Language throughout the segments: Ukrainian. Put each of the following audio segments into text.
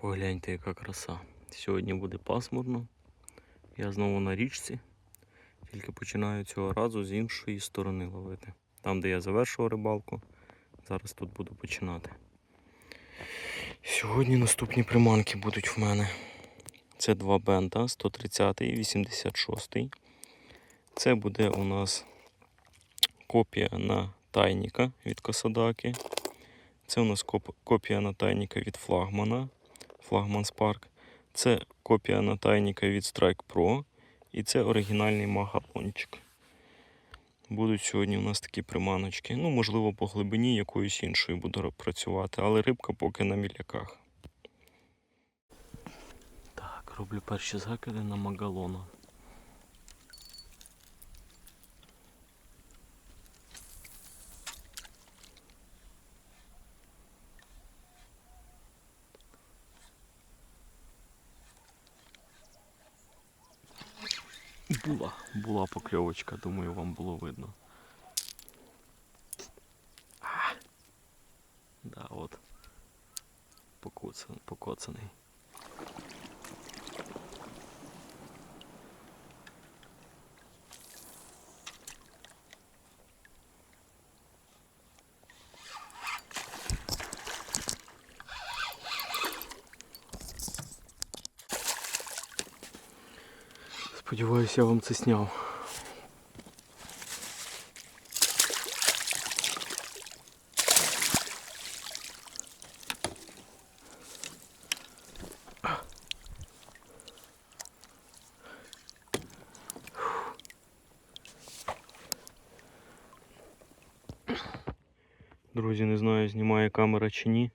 Погляньте, яка краса. Сьогодні буде пасмурно. Я знову на річці. Тільки починаю цього разу з іншої сторони ловити. Там, де я завершував рибалку, зараз тут буду починати. Сьогодні наступні приманки будуть в мене. Це два бента 130 і 86. Це буде у нас копія на тайніка від Косадаки. Це у нас копія на тайніка від флагмана. Флагман Spark. Це копія на тайніка від Strike Pro. І це оригінальний магалончик. Будуть сьогодні у нас такі приманочки. Ну, можливо, по глибині якоюсь іншою буду працювати, але рибка поки на міляках. Так, роблю перші закиди на магалона. Була, була покльовочка, думаю, вам було видно. А! Да, от. Покоцаний. Сподіваюся, я вам це сняв. Друзі, не знаю, знімає камера чи ні.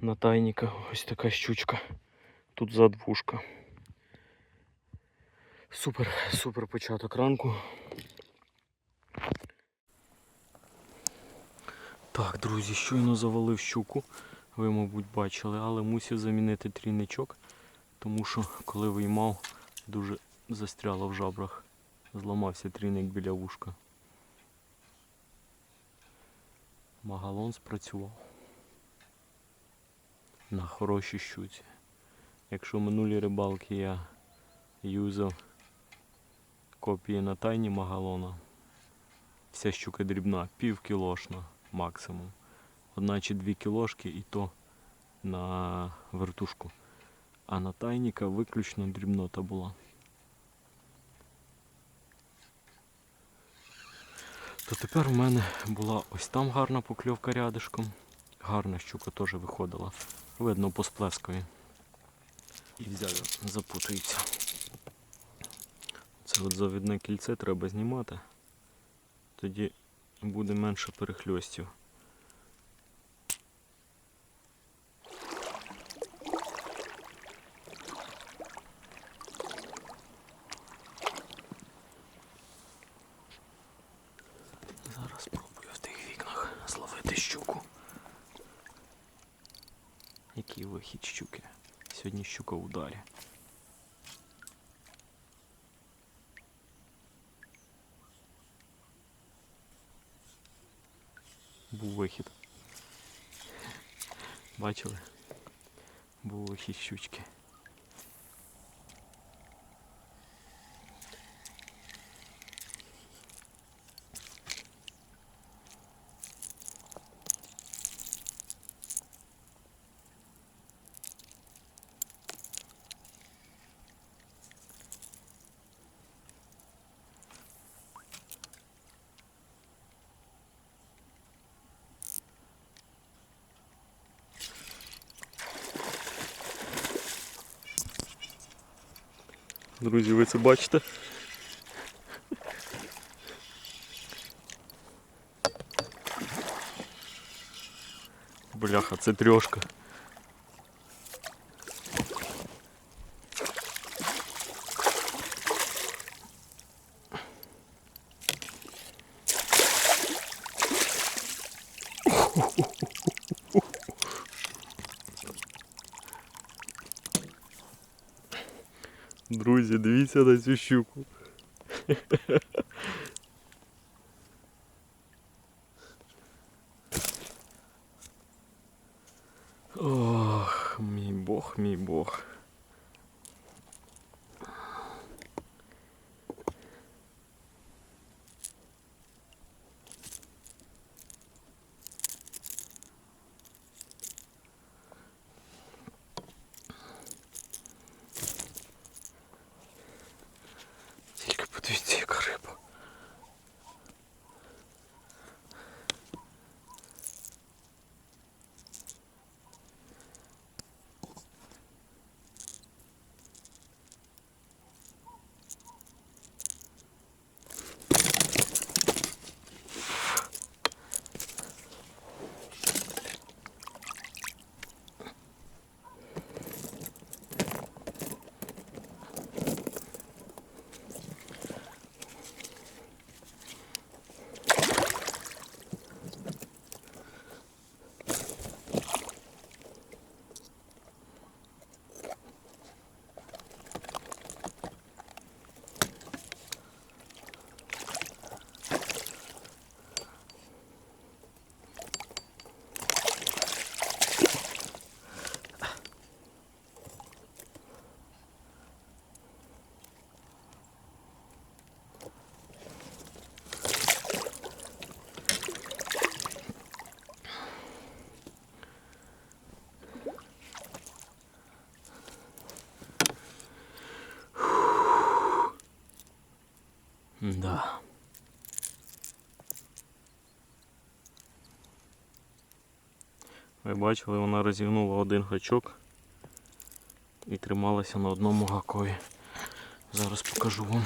На тайніка ось така щучка. Тут задвушка. Супер, супер початок ранку. Так, друзі, щойно завалив щуку. Ви, мабуть, бачили, але мусив замінити трійничок, тому що коли виймав, дуже застряло в жабрах. Зламався трійник біля вушка. Магалон спрацював. На хорошій щуці. Якщо минулі рибалки я юзав копії на тайні магалона. Вся щука дрібна, пів кілошна максимум. Одна чи дві кілошки і то на вертушку. А на тайніка виключно дрібнота була. То тепер в мене була ось там гарна покльовка рядишком. Гарна щука теж виходила. Видно по сплескові. І взяв, запутується. Це от завідне кільце треба знімати. Тоді буде менше перехльостів. Зараз спробую в тих вікнах зловити щуку. Який вихід щуки? Сьогодні щука ударі. Був вихід. Бачили? Був вихід щучки. Друзі, ви це бачите? Бляха, це трьошка. Друзі, дивіться на цю щуку. Ох, мій Бог, мій Бог. Да. Ви бачили, вона розігнула один гачок і трималася на одному гакові. Зараз покажу вам.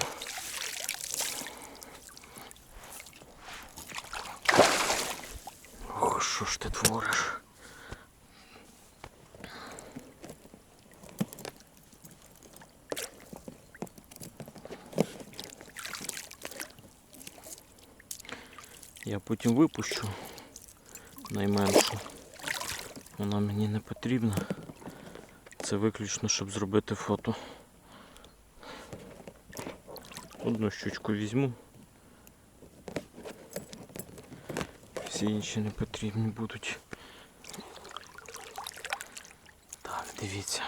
Ох, що ж ти твориш? Потім випущу найменшу. Вона мені не потрібна. Це виключно, щоб зробити фото. Одну щучку візьму. Всі інші не потрібні будуть. Так, дивіться.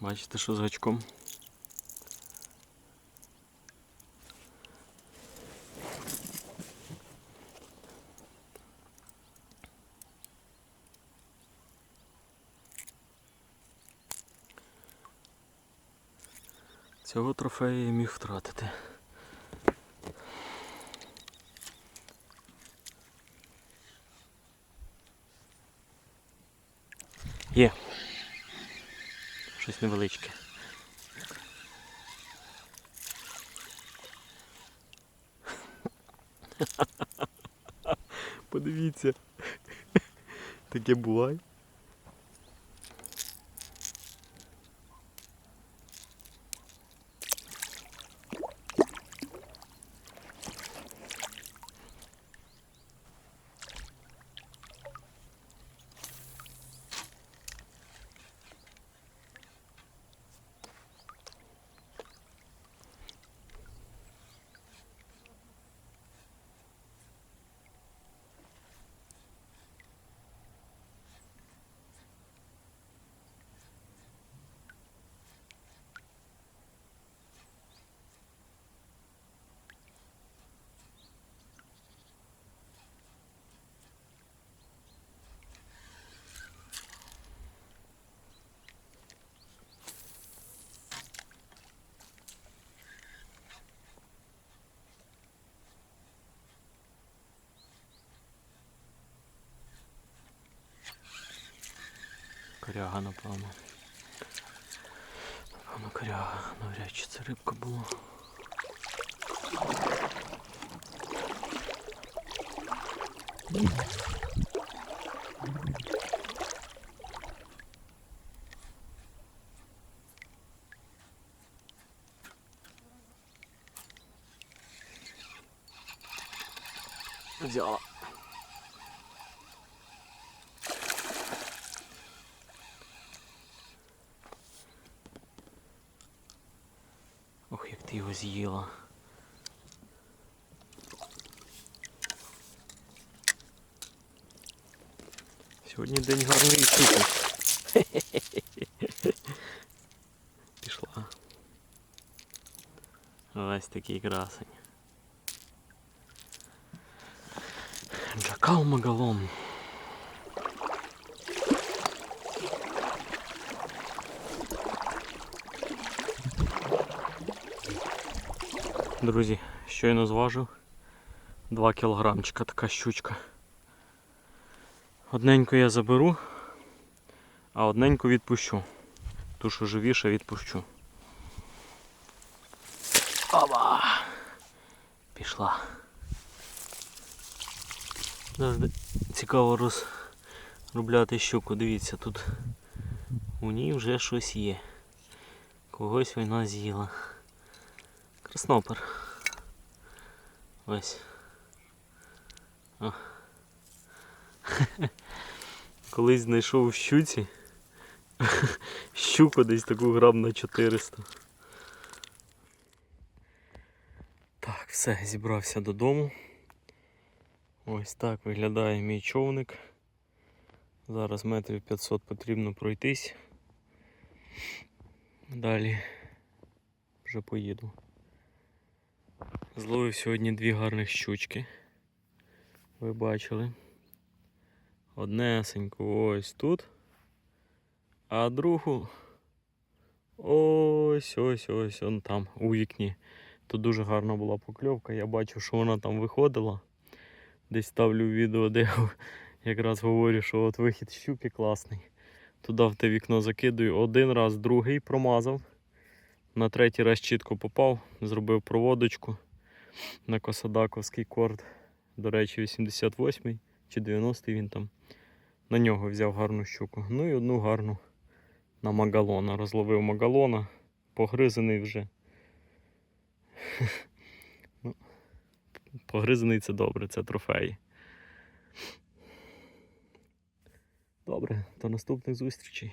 Бачите, що з гачком? Цього трофея я міг втратити. Є. Щось невеличке. Подивіться. Таке буває. Коряга, напевно. Напевно, коряга. Навряд чи це рибка була. Взяла. його з'їла. Сьогодні день гарної штуки. Пішла. Ось такий красень. Джакал Магалон. Друзі, щойно зважив 2 кілограмчика така щучка. Одненьку я заберу, а одненьку відпущу. Ту, що живіше, відпущу. Оба! Пішла. Завжди цікаво розробляти щуку. Дивіться, тут у ній вже щось є. Когось вона з'їла. Краснопер. Ось. О. Колись знайшов в щуці. Щуку десь таку грам на 400. Так, все, зібрався додому. Ось так виглядає мій човник. Зараз метрів 500 потрібно пройтись. Далі вже поїду. Зловив сьогодні дві гарних щучки. Ви бачили. Однесеньку ось тут. А другу ось ось ось он там, у вікні. Тут дуже гарна була покльовка. Я бачив, що вона там виходила. Десь ставлю відео, де якраз говорю, що от вихід щуки класний. Туди в те вікно закидую один раз, другий промазав. На третій раз чітко попав, зробив проводочку на Косадаковський корд. До речі, 88-й чи 90-й він там. На нього взяв гарну щуку. Ну і одну гарну на магалона. Розловив магалона, погризений вже. ну, погризений це добре, це трофей. Добре, до наступних зустрічей.